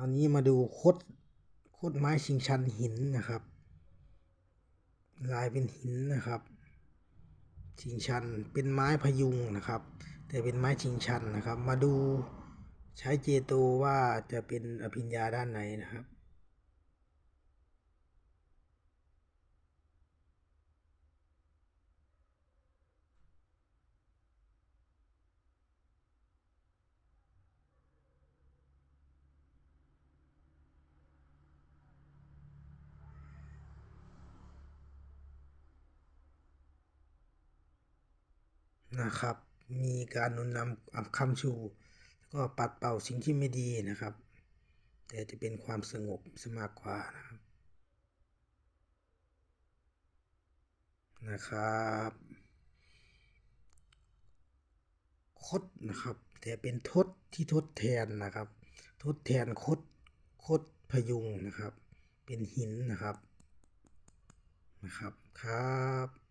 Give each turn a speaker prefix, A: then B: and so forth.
A: อันนี้มาดูคดคดไม้ชิงชันหินนะครับ ลายเป็นหินนะครับ ชิงชันเป็นไม้พยุงนะครับ แต่เป็นไม้ชิงชันนะครับ มาดูใช้เจโตว่าจะเป็นอภิญญาด้านไหนนะครับ นะครับ มีการนุนนำอับคำชู แล้วก็ปัดเป่าสิ่งที่ไม่ดีนะครับ แต่จะเป็นความสงบสมากกว่านะครับนะครับคดนะครับ แต่เป็นทดที่ทดแทนนะครับ ทดแทนคดคดพยุงนะครับ เป็นหินนะครับนะครับครับ